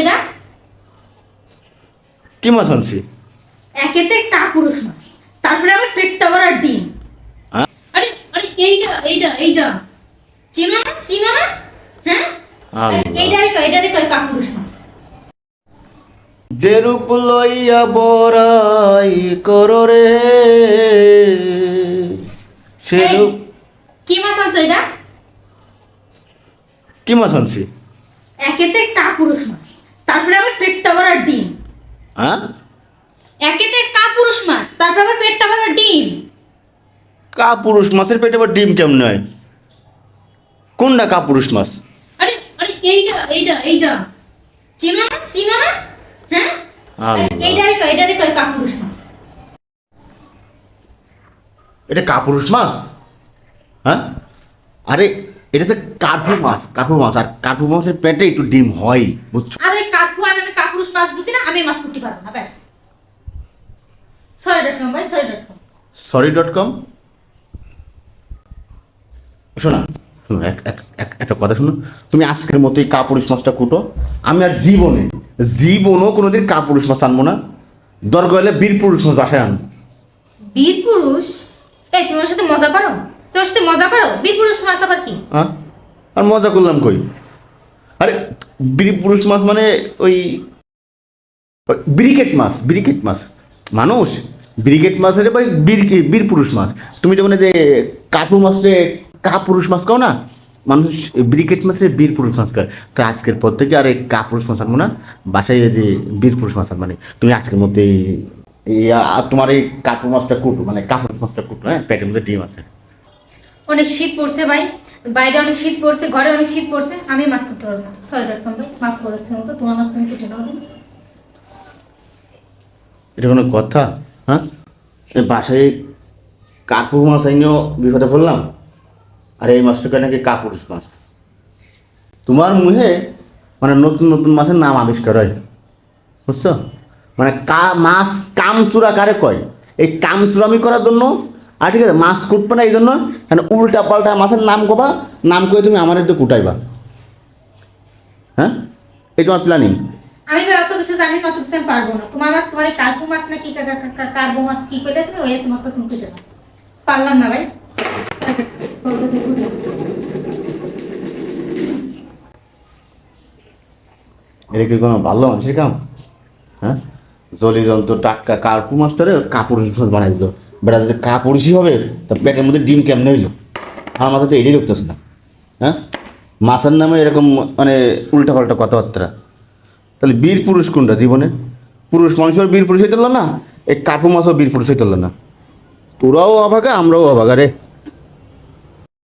এটা? কি মাছ আনছি? একেতে কাপুরুষ মাছ। তারপরে আবার পেটটা ভরা ডিম? আরে আরে এইটা এইটা এইটা। চিনো না? চিনো না? হ্যাঁ? আরে আল্লাহ। এইটারে কয় এইটারে কয় কাপুরুষ মাছ। লইয়া করো রে। সে রূপ কি মাছ আছে এটা? কি মাছ আনছি? একেতে কাপুরুষ মাছ। তারপরে আবার পেটটা ভরা ডিম। হ্যাঁ একেতে কাপুরুষ মাছ তারপরে আবার পেটটা ভরা ডিম। কাপুরুষ মাছের পেটে আবার ডিম কেমন হয়? কোনটা কাপুরুষ মাছ? আরে আরে এইটা এইটা এইটা। চিনো না? চিনো না? হ্যাঁ? আল্লাহ। এইটারে কয় এইটারে কয় কাপুরুষ মাছ। এটা কাপুরুষ মাছ? হ্যাঁ? আরে এটা হচ্ছে কাঠু মাছ কাঠু মাছ। আর কাঠু মাছের পেটে একটু ডিম হয় বুঝছ? আর আমি কাপুরুষ মাছ বুঝি না আমি মাছ করতে পারব না ব্যাস। সরি ডট কম ভাই sorry dot com sorry dot com শোনা শোনো এক এক এক- একটা কথা শোনো। তুমি আজকের মতো এই কাপুরুষ মাছটা কুটো। আমি আর জীবনে জীবনও কোনোদিন কাপুরুষ মাছ আনব না। দরকার হলে বীর পুরুষ মাছ বাসায় আনব বীর পুরুষ এই তুমি ওর সাথে মজা করো? তোমার সাথে মজা করো? বীর পুরুষ মাছ আবার কি? হ্যাঁ? আর মজা করলাম কই? আরে বীর পুরুষ মাছ মানে ওই ব্রিকেট মাছ ব্রিকেট মাছ মানুষ ব্রিকেট মাছের ভাই বীর বীর পুরুষ মাছ তুমি এই যে কাপু মাছে কাপুরুষ মাছ খাও না? মানুষ ব্রিকেট মাছের বীর পুরুষ মাছ খায়। তো আজকের পর থেকে আর এই কাপুরুষ মাছ আনব না। বাসায় যে বীর পুরুষ মাছ মানে তুমি আজকের মধ্যে তোমার এই কাপু মাছটা কুটো মানে কাপুরুষ মাছটা কুটো হ্যাঁ? পেটের মধ্যে ডিম আছে। অনেক শীত পড়ছে ভাই। বাইরে অনেক শীত পড়ছে, ঘরে অনেক শীত পড়ছে। আমি মাছ করতে পারব না। সরি ভাই মাফ করেছে তোমার মাছ তুমি কুটে নাও দিন এটা কোনো কথা? হ্যাঁ? বাসায় কাপুর মাছ আইনিও বিপদে পড়লাম। আর এই মাছটাকে নাকি কাপুরুষ মাছ? তোমার মুখে মানে নতুন নতুন মাছের নাম আবিষ্কার হয়। বুঝছ? মানে কা, মাছ কামচুরা কারে কয়? এই কামচুরামি করার জন্য? আর ঠিক আছে, মাছ কুটবে না এই জন্য? মানে উল্টা পাল্টা মাছের নাম কবা? নাম করে তুমি আমার একটু কুটাইবা। হ্যাঁ? এই তোমার প্ল্যানিং না অত কিছু আমি পারব না। তোমার মাছ তোমার এই কার্পু মাছ না কি কা- কা- কা- কার্বো মাছ কি করলে তুমি ওই তোমার তো তুমি পারলাম না ভাই। এটা কি কোনো ভালো মানুষের কাম? হ্যাঁ? জলি যন্ত্র টাটকা কার্পু মাস্টারে কাপড় বানাই দিল। বেটা, যদি কাপড়শি হবে, তা পেটের মধ্যে ডিম কেমনে হইল? আমার মাথাতে এটাই ঢুকতেছে না। হ্যাঁ? মাছের নামে এরকম মানে উল্টাপাল্টা কথাবার্তা। তাহলে বীর পুরুষ কোনটা জীবনে? পুরুষ মানুষের বীর পুরুষ হইতে না? এই কাঠু মাছও বীর পুরুষ হইতে না। তোরাও অভাগা, আমরাও অভাগা রে।